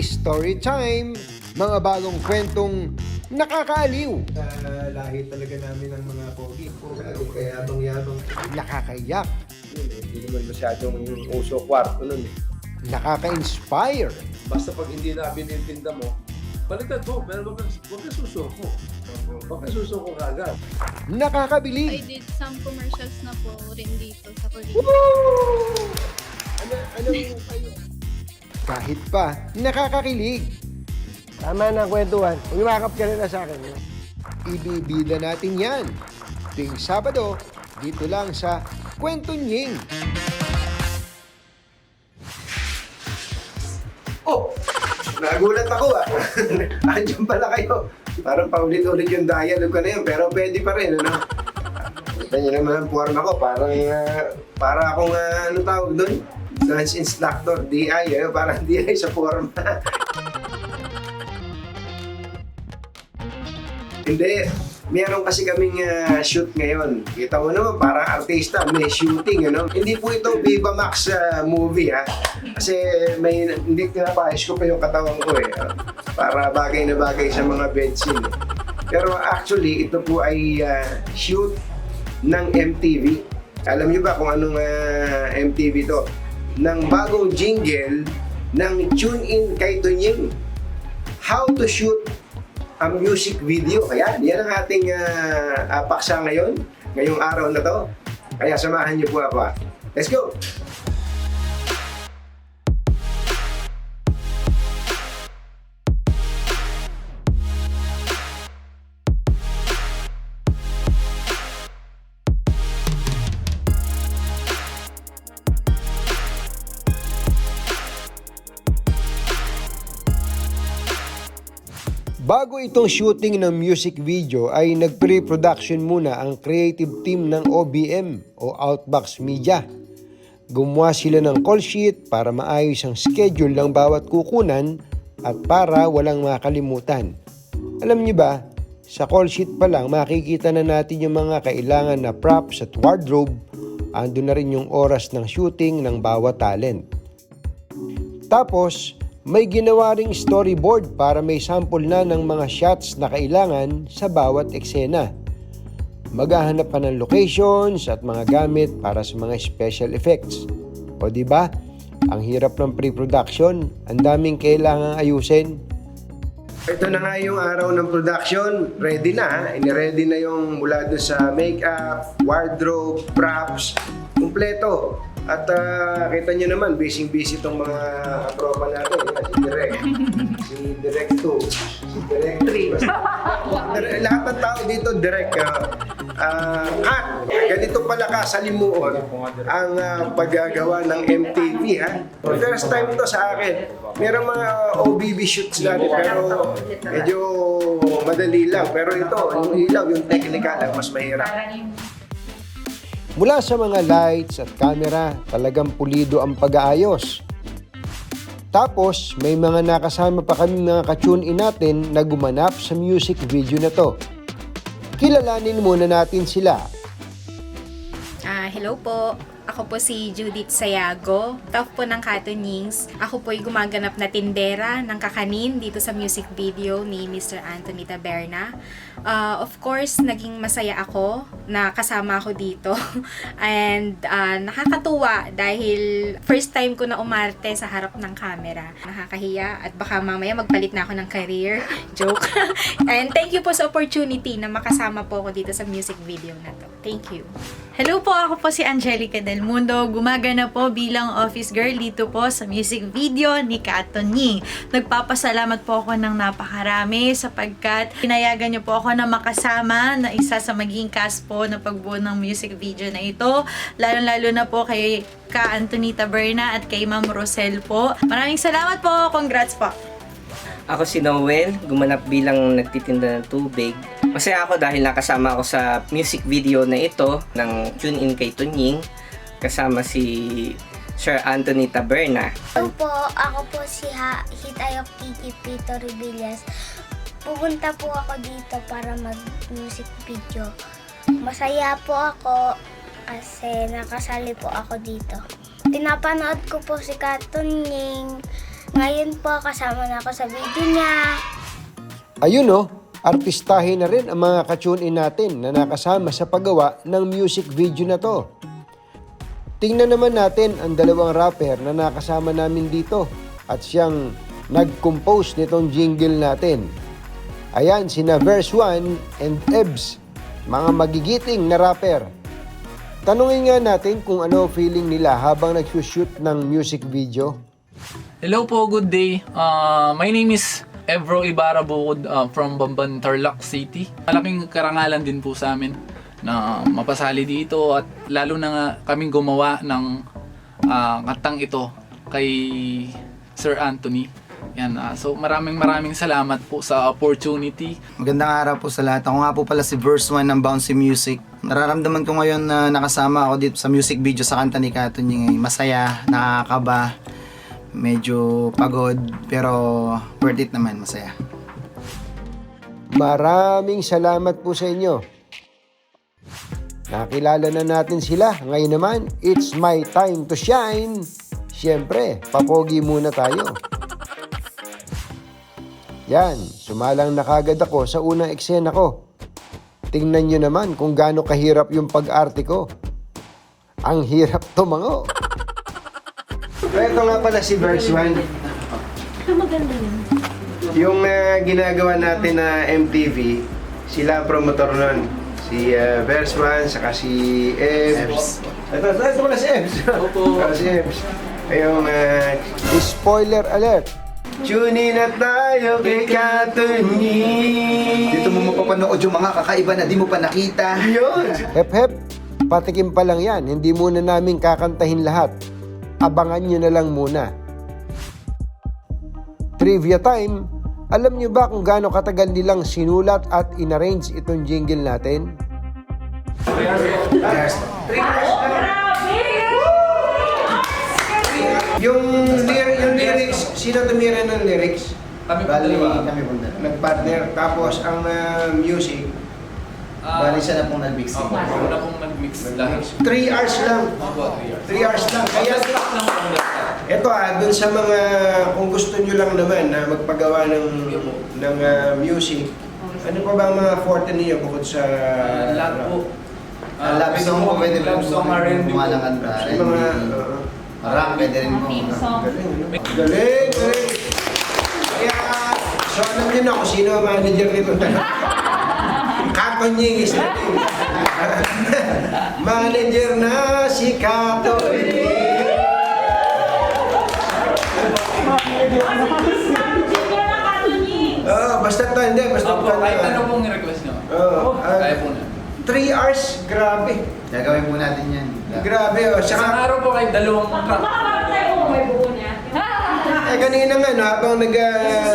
Story time! Mga bagong kwentong nakakaaliw, Sa lahi talaga namin ng mga pogi. Lalo kaya yabang-yabang. nakakaiyak, Hindi naman masyadong uso kwarto nun eh. nakaka-inspire, Basta pag hindi na binitinda mo, baliktad mo, pero wag ka, wag ka susuko. Wag ka susuko kagad. I nakakabilib, did some commercials na po rin dito sa Korea. Ano, ano yung kayo? Kahit pa nakakakilig. Tama na kwentuhan. Umimakap ka na sa akin. Ibibida natin yan. Ting Sabado, dito lang sa Kwento Nying. Oh! Nagulat ako ah. Andiyan pala kayo. Parang paulit-ulit yung dialogue ko na yun, pero pwede pa rin, ano? Kita niyo naman ang forma ko, parang, ah, para akong, ah, ano tawag doon? Dance instructor, DI, eh, parang DI sa forma. Hindi. Meron kasi kaming ah, shoot ngayon. Kita mo naman, parang artista, may shooting, ano? Hindi po ito Viva Max ah, movie, ha? Kasi may, hindi pinapayos ko pa yung katawan ko, eh. Para bagay na bagay sa mga eh. Pero actually, ito po ay ah, shoot ng MTV. Alam niyo ba kung anong ah, MTV to? Ng bagong jingle ng Tune In kay Tunying. How to shoot a music video. Kaya yan ang ating uh, uh, paksa ngayon, ngayong araw na to. Kaya samahan niyo po ako. Let's go! Bago itong shooting ng music video ay nag-pre-production muna ang creative team ng OBM o Outbox Media. Gumawa sila ng call sheet para maayos ang schedule ng bawat kukunan at para walang makalimutan. Alam niyo ba, sa call sheet pa lang makikita na natin yung mga kailangan na props at wardrobe. Ando na rin yung oras ng shooting ng bawat talent. Tapos, may ginawa ring storyboard para may sample na ng mga shots na kailangan sa bawat eksena. Maghahanap pa ng locations at mga gamit para sa mga special effects. O di ba? Ang hirap ng pre-production, ang daming kailangang ayusin. Ito na nga yung araw ng production. Ready na. Iniready na yung mula doon sa makeup, wardrobe, props, kumpleto. At ah, kita nyo naman, busy-busy itong mga katropa natin. Yan, si Direk, si Direk 2, si Direk 3. Dire- lahat ng tao dito, Direk. ah ah, ganito pala ka sa limuon ang ah, paggagawa ng MTV ha. First time to sa akin. Merong mga OBB shoots natin pero medyo madali lang. Pero ito, yung ilaw, yung technical lang, mas mahirap. Mula sa mga lights at camera, talagang pulido ang pag-aayos. Tapos, may mga nakasama pa kami mga ka-tune in natin na gumanap sa music video na to. Kilalanin muna natin sila. Ah, hello po. Ako po si Judith Sayago, staff po ng Katunings. Ako po ay gumaganap na tindera ng kakanin dito sa music video ni Mr. Anthony Taberna. Ah, of course, naging masaya ako na kasama ako dito. And ah, nakakatuwa dahil first time ko na umarte sa harap ng camera. Nakakahiya at baka mamaya magpalit na ako ng career. Joke. And thank you po sa opportunity na makasama po ako dito sa music video na to. Thank you. Hello po, ako po si Angelica Del Mundo. Gumagana po bilang office girl dito po sa music video ni Katon Ying. Nagpapasalamat po ako ng napakarami sapagkat pinayagan niyo po ako na makasama na isa sa maging cast po na pagbuo ng music video na ito. Lalo-lalo na po kay ka Anthony Taberna at kay Ma'am Rosel po. Maraming salamat po. Congrats po. Ako si Noel, gumanap bilang nagtitinda ng tubig. Masaya ako dahil nakasama ako sa music video na ito ng Tune In kay Tunying kasama si Sir Anthony Taberna. Hello po, ako po si ha Hitayok Kiki Pito Rebillas. Pupunta po ako dito para mag-music video. Masaya po ako kasi nakasali po ako dito. Pinapanood ko po si Katunying Ngayon po, kasama na ako sa video niya. Ayun oh, artistahin na rin ang mga ka-tune-in natin na nakasama sa paggawa ng music video na to. Tingnan naman natin ang dalawang rapper na nakasama namin dito at siyang nag-compose nitong jingle natin. Ayan, sina Verse 1 and Ebs, mga magigiting na rapper. Tanungin nga natin kung ano feeling nila habang nagsushoot ng music video. Hello po, good day. Uh, my name is Evro Ibarra Bukod uh, from Bamban, Tarlac City. Malaking karangalan din po sa amin na mapasali dito at lalo na nga kaming gumawa ng uh, katang ito kay Sir Anthony. Yan, ah, so maraming maraming salamat po sa opportunity. Magandang araw po sa lahat. Ako nga po pala si Verse 1 ng Bouncy Music. Nararamdaman ko ngayon na nakasama ako dito sa music video sa kanta ni Kato Nyingay. Masaya, nakakaba, medyo pagod, pero worth it naman, masaya. Maraming salamat po sa inyo. Nakilala na natin sila. Ngayon naman, it's my time to shine. Siyempre, papogi muna tayo. Yan, sumalang na kagad ako sa unang eksena ko. Tingnan nyo naman kung gaano kahirap yung pag-arte ko. Ang hirap tumango. Ito nga pala si Verse 1. Yung ah, ginagawa natin na MTV, sila ang promotor nun. Si uh, Verse 1, saka si Ebs. Ito, ito, ito pala si Ebs. Opo. Ito si Ebs. Yung uh, Spoiler alert! Tune in na tayo kay Katunyi. Dito mo mapapanood yung mga kakaiba na di mo pa nakita. Yun! Hep hep, patikim pa lang yan. Hindi muna namin kakantahin lahat. Abangan nyo na lang muna. Trivia time, alam nyo ba kung gaano katagal nilang sinulat at inarrange itong jingle natin? Yung, lyr- yung lyrics, sino tumira ng lyrics? Kami po dalawa. kami po na. Nag-partner. Tapos ang ah, music, Ah, Bali siya na pong nag-mixing. Opo, ako na pong nag-mix lahat. 3 hours lang. Opo, three years. 3 hours lang. Kaya Stock lang po. Ito ah, dun sa mga, kung gusto nyo lang naman na magpagawa ng, ng ah, music, ano pa ba ang mga forte ninyo bukod sa... Ah, lahat po. Ang love song po, pwede po love song, R&B mga... oo. Rap, pwede rin po. galing, galing, galing. Kaya, so alam nyo na kung sino ang manager nito. Kato Nyingis natin. manager na si Kato Nyingis. Oo, basta to, hindi, basta Opo, to. kahit ano pong request nyo. Oo, ah, Kaya po na. Three hours, grabe. Gagawin po natin yan. Grabe, oh. Isang Saka, araw po kayo dalawang track. eh, kanina nga, no, habang nag, ah,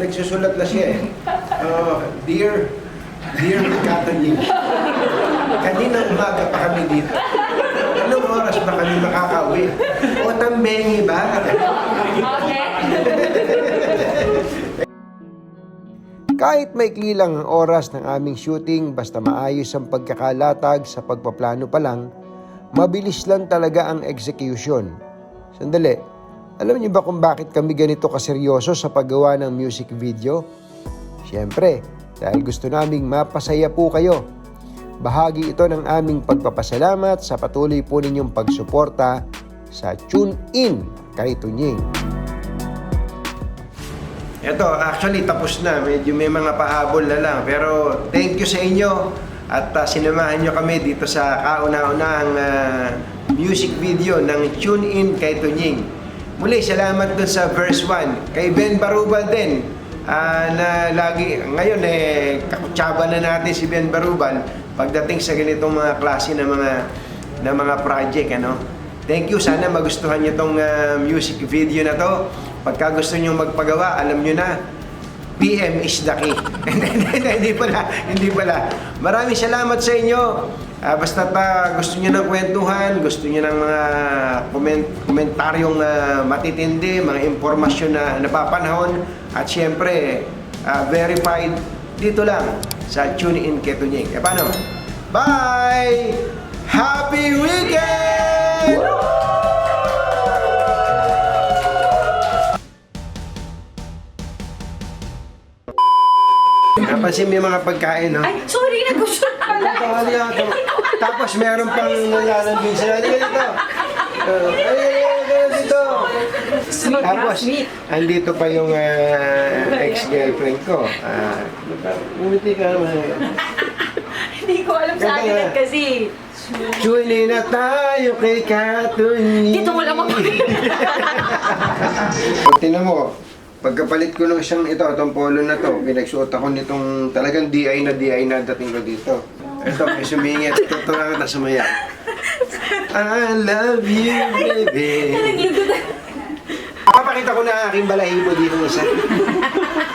nagsusulat na siya eh. Oh, dear, dear Katolik, kanina umaga pa kami dito. Anong oras ba kami makakauwi? O tambengi ba? Kahit maikli lang ang oras ng aming shooting, basta maayos ang pagkakalatag sa pagpaplano pa lang, mabilis lang talaga ang execution. Sandali, alam niyo ba kung bakit kami ganito kaseryoso sa paggawa ng music video? Siyempre, dahil gusto naming mapasaya po kayo. Bahagi ito ng aming pagpapasalamat sa patuloy po ninyong pagsuporta sa Tune In kay Tunying. Ito, actually tapos na. Medyo may mga pahabol na lang. Pero thank you sa inyo. At ah, sinamahan nyo kami dito sa kauna-unahang ah, music video ng Tune In kay Tunying. Muli, salamat dun sa verse 1. Kay Ben Barubal din. Ah, na lagi, ngayon eh, kakutsaba na natin si Ben Barubal pagdating sa ganitong mga klase ng mga na mga project ano. Thank you. Sana magustuhan niyo tong ah, music video na to. Pagka gusto niyo magpagawa, alam niyo na, PM is the key. Hindi, pala, hindi pala. Maraming salamat sa inyo. Ah, basta pa gusto niyo ng kwentuhan, gusto niyo ng mga koment komentaryong uh, matitindi, mga impormasyon na napapanahon at siyempre uh, ah, verified dito lang sa TuneIn Ketunyik. E paano? Bye! Happy weekend! Woo! Napansin mo yung mga pagkain, ha? Ay, sorry, nagustuhan pala. Tapos meron pang nalalamig sila. Hindi ganito. Uh, ay, ay, dito. Tapos, andito pa yung ah, ex-girlfriend ko. Ah, umiti ka naman. Hindi ko alam sa akin nga. kasi. Tune na tayo kay Katuny. Dito mo O, tinan mo, pagkapalit ko ng isang ito, itong polo na to, pinagsuot ako nitong talagang DI na DI na dating ko dito. Ito, may sumingit. Lang kita sumaya. I love you, baby. Papakita ko na aking balahibo dito isa.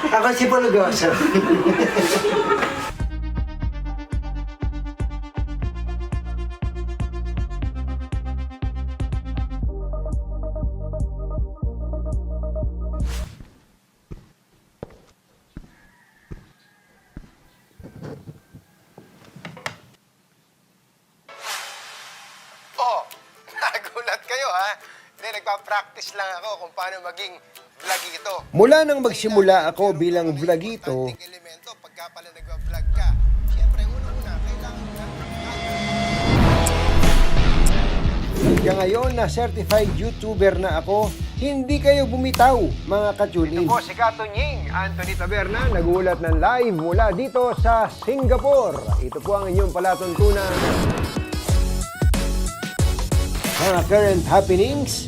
Ako si Pulugoso. nagpa-practice lang ako kung paano maging vlogito. Mula nang magsimula ako bilang vlogito, elemento, pagka pala nagwa-vlog ka, syempre, unang-una, kailangan ka hanggang ngayon na certified YouTuber na ako, hindi kayo bumitaw mga kachulin. Ito po si Kato Nying, Anthony Taberna, nagulat ng live mula dito sa Singapore. Ito po ang inyong palatuntunan. Mga current happenings,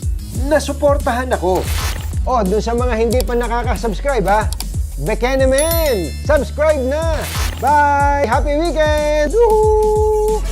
na suportahan ako. O, dun sa mga hindi pa nakaka-subscribe ha, Bekenemen! Subscribe na! Bye! Happy weekend! Woohoo!